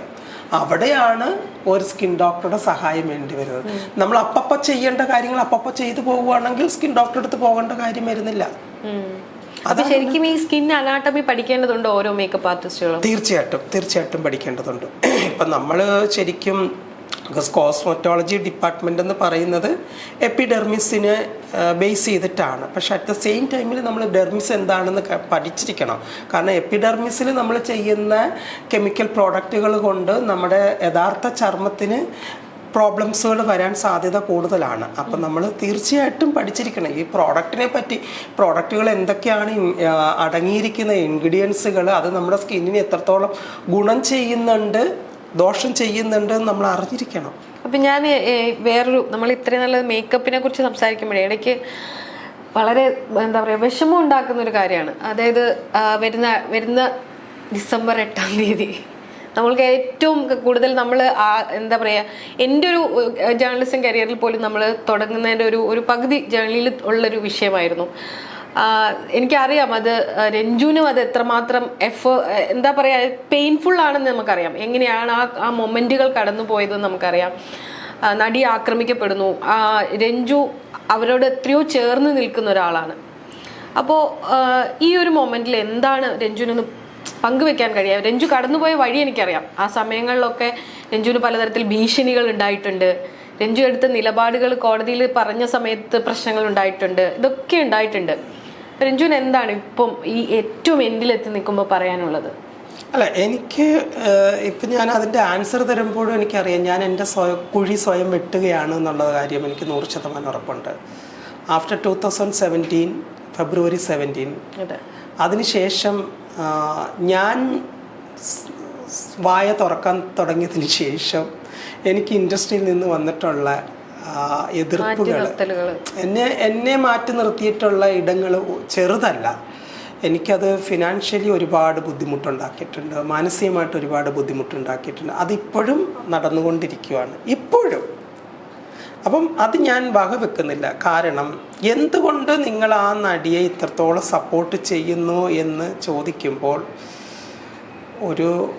അവിടെയാണ് ഒരു സ്കിൻ ഡോക്ടറുടെ സഹായം വേണ്ടി വരുന്നത്. നമ്മൾ അപ്പപ്പ ചെയ്യേണ്ട കാര്യങ്ങൾ അപ്പപ്പ ചെയ്തു പോവുകയാണെങ്കിൽ സ്കിൻ ഡോക്ടറെ അടുത്ത് പോകേണ്ട കാര്യം വരുന്നില്ല. അത് ശരിക്കും ഈ സ്കിൻ അനാട്ടമി പഠിക്കേണ്ടതുണ്ട് ഓരോ മേക്കപ്പ് ആർട്ടിസ്റ്റുകളും തീർച്ചയായിട്ടും തീർച്ചയായിട്ടും പഠിക്കേണ്ടതുണ്ട്. ഇപ്പം നമ്മൾ ശരിക്കും ബിക്കോസ് കോസ്മറ്റോളജി ഡിപ്പാർട്ട്മെന്റ് എന്ന് പറയുന്നത് എപ്പിഡെർമിസിനെ ബേസ് ചെയ്തിട്ടാണ്. പക്ഷെ അറ്റ് ദ സെയിം ടൈമിൽ നമ്മൾ ഡെർമിസ് എന്താണെന്ന് പഠിച്ചിരിക്കണം. കാരണം എപ്പിഡെർമിസിൽ നമ്മൾ ചെയ്യുന്ന കെമിക്കൽ പ്രോഡക്റ്റുകൾ കൊണ്ട് നമ്മുടെ യഥാർത്ഥ ചർമ്മത്തിന് പ്രോബ്ലംസുകൾ വരാൻ സാധ്യത കൂടുതലാണ്. അപ്പം നമ്മൾ തീർച്ചയായിട്ടും പഠിച്ചിരിക്കണം. ഈ പ്രോഡക്റ്റിനെ പറ്റി പ്രോഡക്റ്റുകൾ എന്തൊക്കെയാണ് അടങ്ങിയിരിക്കുന്ന ഇൻഗ്രീഡിയൻസുകൾ അത് നമ്മുടെ സ്കിന്നിന് എത്രത്തോളം ഗുണം ചെയ്യുന്നുണ്ട് ദോഷം ചെയ്യുന്നുണ്ടെന്ന് നമ്മൾ അറിഞ്ഞിരിക്കണം. അപ്പൊ ഞാൻ വേറൊരു നമ്മൾ ഇത്രയും നല്ല മേക്കപ്പിനെ കുറിച്ച് സംസാരിക്കുമ്പോഴേ ഇടയ്ക്ക് വളരെ എന്താ പറയാ വിഷമം ഉണ്ടാക്കുന്ന ഒരു കാര്യമാണ്. അതായത് വരുന്ന വരുന്ന ഡിസംബർ എട്ടാം തീയതി നമ്മൾക്ക് ഏറ്റവും കൂടുതൽ നമ്മൾ എന്താ പറയാ എന്റെ ഒരു ജേർണലിസം കരിയറിൽ പോലും നമ്മൾ തുടങ്ങുന്നതിന്റെ ഒരു ഒരു പകുതി ജേണലിൽ ഉള്ളൊരു വിഷയമായിരുന്നു. എനിക്കറിയാം അത് രഞ്ജുവിനും അത് എത്രമാത്രം എഫ് എന്താ പറയുക പെയിൻഫുൾ ആണെന്ന് നമുക്കറിയാം. എങ്ങനെയാണ് ആ ആ മൊമെന്റുകൾ കടന്നു പോയതെന്ന് നമുക്കറിയാം. നടി ആക്രമിക്കപ്പെടുന്നു. രഞ്ജു അവരോട് എത്രയോ ചേർന്ന് നിൽക്കുന്ന ഒരാളാണ്. അപ്പോൾ ഈ ഒരു മൊമെന്റിൽ എന്താണ് രഞ്ജുവിനൊന്ന് പങ്കുവെക്കാൻ കഴിയുക? രഞ്ജു കടന്നുപോയ വഴി എനിക്കറിയാം. ആ സമയങ്ങളിലൊക്കെ രഞ്ജുവിന് പലതരത്തിൽ ഭീഷണികൾ ഉണ്ടായിട്ടുണ്ട്. രഞ്ജു എടുത്ത നിലപാടുകൾ കോടതിയിൽ പറഞ്ഞ സമയത്ത് പ്രശ്നങ്ങൾ ഉണ്ടായിട്ടുണ്ട്. ഇതൊക്കെ ഉണ്ടായിട്ടുണ്ട്. രഞ്ജുവിന് എന്താണ് ഇപ്പം ഈ ഏറ്റവും എൻഡിലെത്തി നിൽക്കുമ്പോൾ പറയാനുള്ളത്? അല്ല എനിക്ക് ഇപ്പം ഞാൻ അതിന്റെ ആൻസർ തരുമ്പോഴും എനിക്കറിയാം ഞാൻ എന്റെ സ്വയം കുഴി സ്വയം വെട്ടുകയാണ് എന്നുള്ള കാര്യം എനിക്ക് നൂറ് ശതമാനം ഉറപ്പുണ്ട്. After two thousand seventeen February seventeen അതെ. അതിനുശേഷം ഞാൻ വായ തുറക്കാൻ തുടങ്ങിയതിന് ശേഷം എനിക്ക് ഇൻഡസ്ട്രിയിൽ നിന്ന് വന്നിട്ടുള്ള എതിർപ്പുകൾ എന്നെ എന്നെ മാറ്റി നിർത്തിയിട്ടുള്ള ഇടങ്ങൾ ചെറുതല്ല. എനിക്കത് ഫിനാൻഷ്യലി ഒരുപാട് ബുദ്ധിമുട്ടുണ്ടാക്കിയിട്ടുണ്ട്. മാനസികമായിട്ട് ഒരുപാട് ബുദ്ധിമുട്ടുണ്ടാക്കിയിട്ടുണ്ട്. അതിപ്പോഴും നടന്നുകൊണ്ടിരിക്കുകയാണ് ഇപ്പോഴും. അപ്പം അത് ഞാൻ വകവെക്കുന്നില്ല. കാരണം എന്തുകൊണ്ട് നിങ്ങൾ ആ നടിയെ ഇത്രത്തോളം സപ്പോർട്ട് ചെയ്യുന്നു എന്ന് ചോദിക്കുമ്പോൾ ഒരു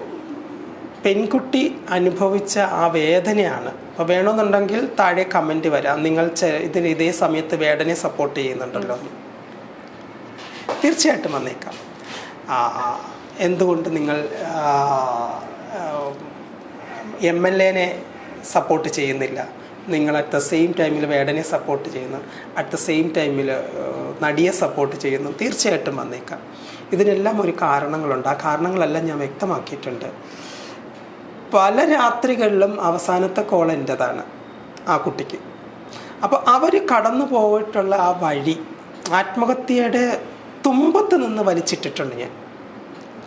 പെൺകുട്ടി അനുഭവിച്ച ആ വേദനയാണ്. അപ്പോൾ വേണമെന്നുണ്ടെങ്കിൽ താഴെ കമന്റ് വരാം. നിങ്ങൾ ഇതിന് ഇതേ സമയത്ത് വേദനയെ സപ്പോർട്ട് ചെയ്യുന്നുണ്ടല്ലോ. തീർച്ചയായിട്ടും വന്നേക്കാം. ആ, എന്തുകൊണ്ട് നിങ്ങൾ എം എൽ എനെ സപ്പോർട്ട് ചെയ്യുന്നില്ല? നിങ്ങൾ അറ്റ് ദ സെയിം ടൈമിൽ വേടനെ സപ്പോർട്ട് ചെയ്യുന്നു. അറ്റ് ദ സെയിം ടൈമിൽ നടിയെ സപ്പോർട്ട് ചെയ്യുന്നു. തീർച്ചയായിട്ടും വന്നേക്കാം. ഇതിനെല്ലാം ഒരു കാരണങ്ങളുണ്ട്. ആ കാരണങ്ങളെല്ലാം ഞാൻ വ്യക്തമാക്കിയിട്ടുണ്ട്. പല രാത്രികളിലും അവസാനത്തെ കോൾ എന്റെതാണ് ആ കുട്ടിക്ക്. അപ്പോൾ അവർ കടന്നു പോയിട്ടുള്ള ആ വഴി ആത്മഹത്യയുടെ തുമ്പത്ത് നിന്ന് വലിച്ചിട്ടിട്ടുണ്ട് ഞാൻ.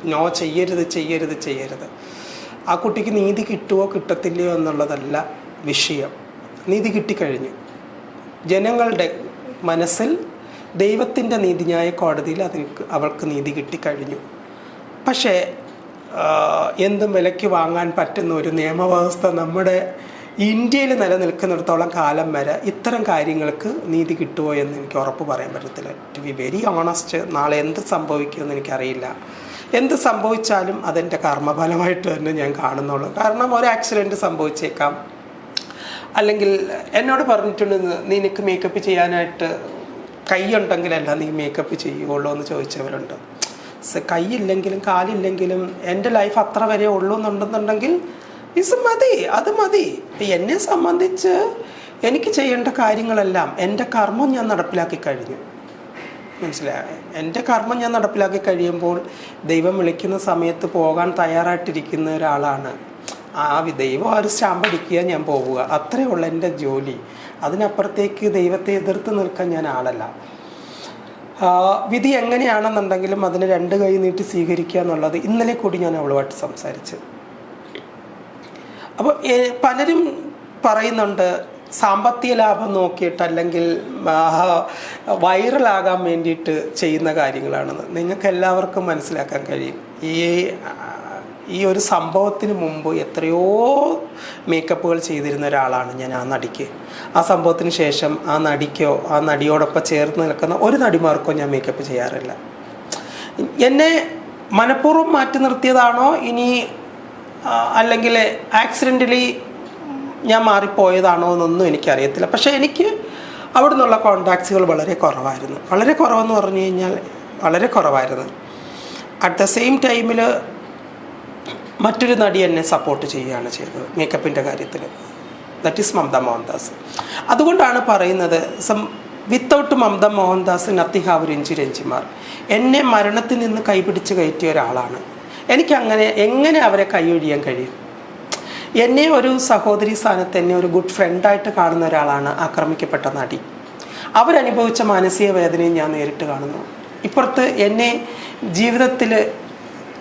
നോ ചെയ്യരുത് ചെയ്യരുത് ചെയ്യരുത്. ആ കുട്ടിക്ക് നീതി കിട്ടുമോ കിട്ടത്തില്ലയോ എന്നുള്ളതല്ല വിഷയം. നീതി കിട്ടിക്കഴിഞ്ഞു. ജനങ്ങളുടെ മനസ്സിൽ ദൈവത്തിന്റെ നീതിന്യായ കോടതിയിൽ അതിന് അവൾക്ക് നീതി കിട്ടിക്കഴിഞ്ഞു. പക്ഷേ എന്തും വിലയ്ക്ക് വാങ്ങാൻ പറ്റുന്ന ഒരു നിയമവ്യവസ്ഥ നമ്മുടെ ഇന്ത്യയിൽ നിലനിൽക്കുന്നിടത്തോളം കാലം വരെ ഇത്തരം കാര്യങ്ങൾക്ക് നീതി കിട്ടുമോ എന്ന് എനിക്ക് ഉറപ്പ് പറയാൻ പറ്റത്തില്ല. ടു ബി വെരി ഓണസ്റ്റ് നാളെ എന്ത് സംഭവിക്കുമെന്ന് എനിക്കറിയില്ല. എന്ത് സംഭവിച്ചാലും അതെന്റെ കർമ്മഫലമായിട്ട് തന്നെ ഞാൻ കാണുന്നുള്ളൂ. കാരണം ഒരു ആക്സിഡന്റ് സംഭവിച്ചേക്കാം. അല്ലെങ്കിൽ എന്നോട് പറഞ്ഞിട്ടുണ്ട് നിനക്ക് മേക്കപ്പ് ചെയ്യാനായിട്ട് കൈയുണ്ടെങ്കിലല്ല നീ മേക്കപ്പ് ചെയ്യുകയുള്ളൂ എന്ന് ചോദിച്ചവരുണ്ട്. കൈയില്ലെങ്കിലും കാലില്ലെങ്കിലും എന്റെ ലൈഫ് അത്ര വരെ ഉള്ളൂ എന്നുണ്ടെന്നുണ്ടെങ്കിൽ ഇസ് മതി അത് മതി. എന്നെ സംബന്ധിച്ച് എനിക്ക് ചെയ്യേണ്ട കാര്യങ്ങളെല്ലാം എന്റെ കർമ്മം ഞാൻ നടപ്പിലാക്കി കഴിഞ്ഞു. മനസ്സിലായോ? എന്റെ കർമ്മം ഞാൻ നടപ്പിലാക്കി കഴിയുമ്പോൾ ദൈവം വിളിക്കുന്ന സമയത്ത് പോകാൻ തയ്യാറായിട്ടിരിക്കുന്ന ഒരാളാണ്. ആ ദൈവം ആ ഒരു സ്റ്റാമ്പ് അടിക്കുക ഞാൻ പോവുക. അത്രയേ ഉള്ളൂ എന്റെ ജോലി. അതിനപ്പുറത്തേക്ക് ദൈവത്തെ എതിർത്ത് നിൽക്കാൻ ഞാൻ ആളല്ല. വിധി എങ്ങനെയാണെന്നുണ്ടെങ്കിലും അതിന് രണ്ട് കൈ നീട്ടി സ്വീകരിക്കുക എന്നുള്ളത് ഇന്നലെ കൂടി ഞാൻ അവളുമായിട്ട് സംസാരിച്ചു. അപ്പോൾ പലരും പറയുന്നുണ്ട് സാമ്പത്തിക ലാഭം നോക്കിയിട്ട് അല്ലെങ്കിൽ വൈറലാകാൻ വേണ്ടിയിട്ട് ചെയ്യുന്ന കാര്യങ്ങളാണെന്ന്. നിങ്ങൾക്ക് എല്ലാവർക്കും മനസ്സിലാക്കാൻ കഴിയും. ഈ ഈ ഒരു സംഭവത്തിന് മുമ്പ് എത്രയോ മേക്കപ്പുകൾ ചെയ്തിരുന്ന ഒരാളാണ് ഞാൻ ആ നടിക്ക്. ആ സംഭവത്തിന് ശേഷം ആ നടിക്കോ ആ നടിയോടൊപ്പം ചേർന്ന് നിൽക്കുന്ന ഒരു നടിമാർക്കോ ഞാൻ മേക്കപ്പ് ചെയ്യാറില്ല. എന്നെ മനഃപൂർവം മാറ്റി നിർത്തിയതാണോ? ഇനി അല്ലെങ്കിൽ ആക്സിഡന്റലി ഞാൻ മാറിപ്പോയതാണോ എന്നൊന്നും എനിക്കറിയത്തില്ല. പക്ഷേ എനിക്ക് അവിടെ നിന്നുള്ള കോണ്ടാക്ട്സുകൾ വളരെ കുറവായിരുന്നു. വളരെ കുറവെന്ന് പറഞ്ഞു കഴിഞ്ഞാൽ വളരെ കുറവായിരുന്നു. അറ്റ് ദ സെയിം ടൈമിൽ മറ്റൊരു നടി എന്നെ സപ്പോർട്ട് ചെയ്യുകയാണ് ചെയ്തത് മേക്കപ്പിന്റെ കാര്യത്തിൽ ദറ്റ് ഈസ് മമത മോഹൻദാസ്. അതുകൊണ്ടാണ് പറയുന്നത് some without Mamata Mohandas nothing have Ranji Ranjimar എന്നെ മരണത്തിൽ നിന്ന് കൈപിടിച്ച് കയറ്റിയ ഒരാളാണ്. എനിക്കങ്ങനെ എങ്ങനെ അവരെ കൈയൊഴിയാൻ കഴിയും? എന്നെ ഒരു സഹോദരി സ്ഥാനത്ത് എന്നെ ഒരു ഗുഡ് ഫ്രണ്ടായിട്ട് കാണുന്ന ഒരാളാണ് ആക്രമിക്കപ്പെട്ട നടി. അവരനുഭവിച്ച മാനസിക വേദനയും ഞാൻ നേരിട്ട് കാണുന്നു. ഇപ്പുറത്ത് എന്നെ ജീവിതത്തിൽ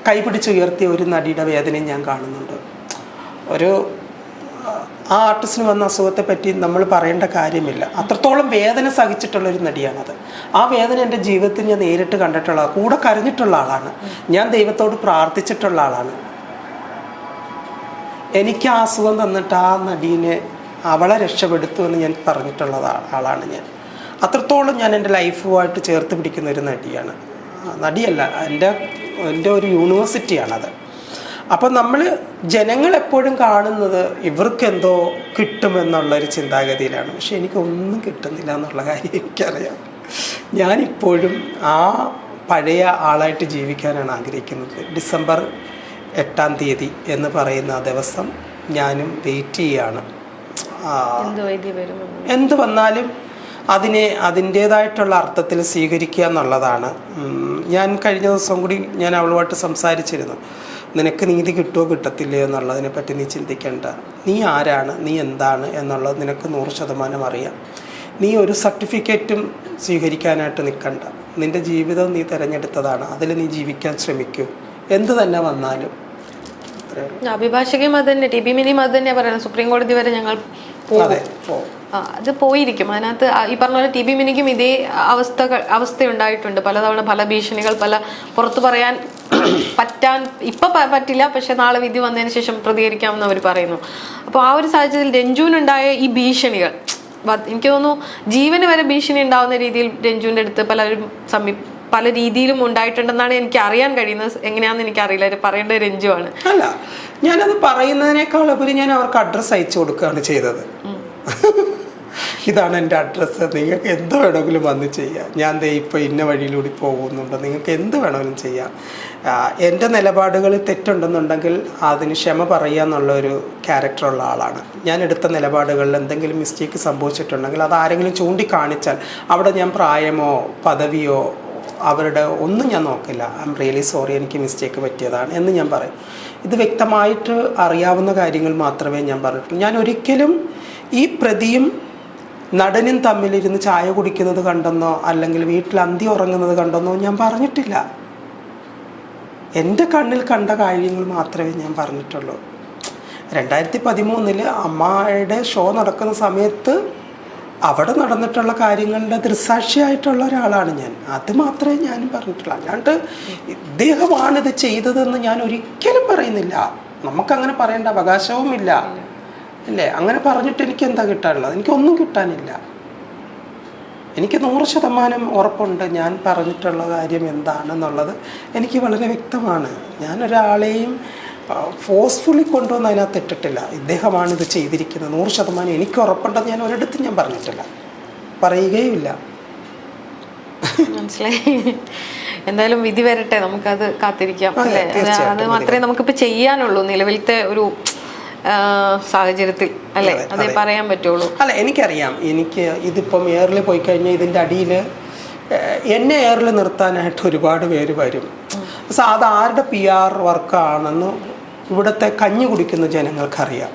കൈപിടിച്ചുയർത്തിയ ഒരു നടിയുടെ വേദനയും ഞാൻ കാണുന്നുണ്ട്. ഒരു ആ ആർട്ടിസ്റ്റിന് വന്ന അസുഖത്തെ പറ്റി നമ്മൾ പറയേണ്ട കാര്യമില്ല. അത്രത്തോളം വേദന സഹിച്ചിട്ടുള്ള ഒരു നടിയാണത്. ആ വേദന എന്റെ ജീവിതത്തിൽ ഞാൻ നേരിട്ട് കണ്ടിട്ടുള്ള കൂടെ കരഞ്ഞിട്ടുള്ള ആളാണ്. ഞാൻ ദൈവത്തോട് പ്രാർത്ഥിച്ചിട്ടുള്ള ആളാണ്. എനിക്ക് ആ അസുഖം തന്നിട്ട് ആ നടീനെ അവളെ രക്ഷപ്പെടുത്തു എന്ന് ഞാൻ പറഞ്ഞിട്ടുള്ള ആളാണ് ഞാൻ. അത്രത്തോളം ഞാൻ എന്റെ ലൈഫുമായിട്ട് ചേർത്ത് പിടിക്കുന്ന ഒരു നടിയാണ്. നടിയല്ല എന്റെ എന്റെ ഒരു യൂണിവേഴ്സിറ്റിയാണത്. അപ്പം നമ്മൾ ജനങ്ങൾ എപ്പോഴും കാണുന്നത് ഇവർക്കെന്തോ കിട്ടുമെന്നുള്ളൊരു ചിന്താഗതിയിലാണ്. പക്ഷെ എനിക്കൊന്നും കിട്ടുന്നില്ല എന്നുള്ള കാര്യം എനിക്കറിയാം. ഞാനിപ്പോഴും ആ പഴയ ആളായിട്ട് ജീവിക്കാനാണ് ആഗ്രഹിക്കുന്നത്. ഡിസംബർ എട്ടാം തീയതി എന്ന് പറയുന്ന ദിവസം ഞാനും വെയിറ്റ് ചെയ്യാണ്. എന്ത് വന്നാലും അതിനെ അതിന്റേതായിട്ടുള്ള അർത്ഥത്തിൽ സ്വീകരിക്കുക എന്നുള്ളതാണ്. ഞാൻ കഴിഞ്ഞ ദിവസം കൂടി ഞാൻ അവളുമായിട്ട് സംസാരിച്ചിരുന്നു. നിനക്ക് നീതി കിട്ടുമോ കിട്ടത്തില്ലയോ എന്നുള്ളതിനെ പറ്റി നീ ചിന്തിക്കേണ്ട. നീ ആരാണ്? നീ എന്താണ്? എന്നുള്ളത് നിനക്ക് നൂറ് ശതമാനം അറിയാം. നീ ഒരു സർട്ടിഫിക്കറ്റും സ്വീകരിക്കാനായിട്ട് നിൽക്കണ്ട. നിന്റെ ജീവിതം നീ തിരഞ്ഞെടുത്തതാണ്. അതിൽ നീ ജീവിക്കാൻ ശ്രമിക്കൂ. എന്ത് തന്നെ വന്നാലും. അഭിഭാഷകയും അത് തന്നെ ടി ബി മിനിയും അത് തന്നെയാണ് പറയുന്നത്. സുപ്രീം കോടതി വരെ ഞങ്ങൾ അതെ. ആ, അത് പോയിരിക്കും. അതിനകത്ത് ഈ പറഞ്ഞ പോലെ ടി ബി മിനിക്കും ഇതേ അവസ്ഥകൾ ഉണ്ടായിട്ടുണ്ട് പലതവണ പല ഭീഷണികൾ പല പുറത്തു പറയാൻ പറ്റാൻ ഇപ്പൊ പറ്റില്ല. പക്ഷെ നാളെ വിധി വന്നതിന് ശേഷം പ്രതികരിക്കാമെന്ന് അവർ പറയുന്നു. അപ്പോൾ ആ ഒരു സാഹചര്യത്തിൽ രഞ്ജുവിനുണ്ടായ ഈ ഭീഷണികൾ എനിക്ക് തോന്നുന്നു ജീവന് വരെ ഭീഷണി ഉണ്ടാവുന്ന രീതിയിൽ രഞ്ജുവിന്റെ അടുത്ത് പലരും സമീപ പല രീതിയിലും ഉണ്ടായിട്ടുണ്ടെന്നാണ് എനിക്ക് അറിയാൻ കഴിയുന്നത്. എങ്ങനെയാണെന്ന് എനിക്കറിയില്ല. പറയേണ്ട രഞ്ജുവാണ്. അല്ല ഞാനത് പറയുന്നതിനേക്കാൾ ഉപരി ഞാൻ അവർക്ക് അഡ്രസ്സ് അയച്ചു കൊടുക്കുകയാണ് ചെയ്തത്. ഇതാണ് എന്റെ അഡ്രസ്സ് നിങ്ങൾക്ക് എന്ത് വേണമെങ്കിലും വന്ന് ചെയ്യാം. ഞാൻ ദേ ഇപ്പോൾ ഇന്ന വഴിയിലൂടെ പോകുന്നുണ്ട്. നിങ്ങൾക്ക് എന്ത് വേണമെങ്കിലും ചെയ്യാം. എന്റെ നിലപാടുകളിൽ തെറ്റുണ്ടെന്നുണ്ടെങ്കിൽ അതിന് ക്ഷമ പറയുക എന്നുള്ള ഒരു ക്യാരക്ടറുള്ള ആളാണ്. ഞാൻ എടുത്ത നിലപാടുകളിൽ എന്തെങ്കിലും മിസ്റ്റേക്ക് സംഭവിച്ചിട്ടുണ്ടെങ്കിൽ അത് ആരെങ്കിലും ചൂണ്ടിക്കാണിച്ചാൽ അവിടെ ഞാൻ പ്രായമോ പദവിയോ അവരുടെ ഒന്നും ഞാൻ നോക്കില്ല. ഐ എം റിയലി സോറി എനിക്ക് മിസ്റ്റേക്ക് പറ്റിയതാണ് എന്ന് ഞാൻ പറയും. ഇത് വ്യക്തമായിട്ട് അറിയാവുന്ന കാര്യങ്ങൾ മാത്രമേ ഞാൻ പറഞ്ഞിട്ടുള്ളൂ. ഞാൻ ഒരിക്കലും ഈ പ്രതിയും നടനും തമ്മിലിരുന്ന് ചായ കുടിക്കുന്നത് കണ്ടെന്നോ അല്ലെങ്കിൽ വീട്ടിൽ അന്തി ഉറങ്ങുന്നത് കണ്ടെന്നോ ഞാൻ പറഞ്ഞിട്ടില്ല. എന്റെ കണ്ണിൽ കണ്ട കാര്യങ്ങൾ മാത്രമേ ഞാൻ പറഞ്ഞിട്ടുള്ളൂ. രണ്ടായിരത്തി പതിമൂന്നിൽ അമ്മയുടെ ഷോ നടക്കുന്ന സമയത്ത് അവിടെ നടന്നിട്ടുള്ള കാര്യങ്ങളുടെ ദൃസാക്ഷിയായിട്ടുള്ള ഒരാളാണ് ഞാൻ. അത് മാത്രമേ ഞാനും പറഞ്ഞിട്ടുള്ളൂ. അല്ലാണ്ട് ഇദ്ദേഹമാണ് ഇത് ചെയ്തതെന്ന് ഞാൻ ഒരിക്കലും പറയുന്നില്ല. നമുക്കങ്ങനെ പറയേണ്ട അവകാശവുമില്ല. അല്ലേ? അങ്ങനെ പറഞ്ഞിട്ട് എനിക്ക് എന്താ കിട്ടാനുള്ളത്? എനിക്കൊന്നും കിട്ടാനില്ല. എനിക്ക് നൂറ് ശതമാനം ഉറപ്പുണ്ട് ഞാൻ പറഞ്ഞിട്ടുള്ള കാര്യം എന്താണെന്നുള്ളത് എനിക്ക് വളരെ വ്യക്തമാണ്. ഞാൻ ഒരാളെയും ഫോഴ്സ്ഫുള്ളി കൊണ്ടുവന്ന് അതിനകത്ത് ഇട്ടിട്ടില്ല. ഇദ്ദേഹമാണ് ഇത് ചെയ്തിരിക്കുന്നത്. നൂറ് ശതമാനം എനിക്ക് ഉറപ്പുണ്ടെന്ന് ഞാൻ ഒരിടത്തും ഞാൻ പറഞ്ഞിട്ടില്ല. പറയുകയുമില്ല. മനസ്സിലായി. എന്തായാലും വിധി വരട്ടെ. നമുക്കത് കാത്തിരിക്കാം അല്ലേ? അത് മാത്രമേ നമുക്കിപ്പോ ചെയ്യാനുള്ളൂ. നിലവിലത്തെ ഒരു സാഹചര്യത്തിൽ അല്ലേ? അതെ, പറയാൻ പറ്റുള്ളൂ. അല്ല എനിക്കറിയാം. എനിക്ക് ഇതിപ്പം എയറിൽ പോയി കഴിഞ്ഞാൽ ഇതിന്റെ അടിയിൽ എന്നെ എയറിൽ നിർത്താനായിട്ട് ഒരുപാട് പേര് വരും. പക്ഷെ അത് ആരുടെ പി ആർ വർക്കാണെന്ന് ഇവിടുത്തെ കഞ്ഞി കുടിക്കുന്ന ജനങ്ങൾക്കറിയാം.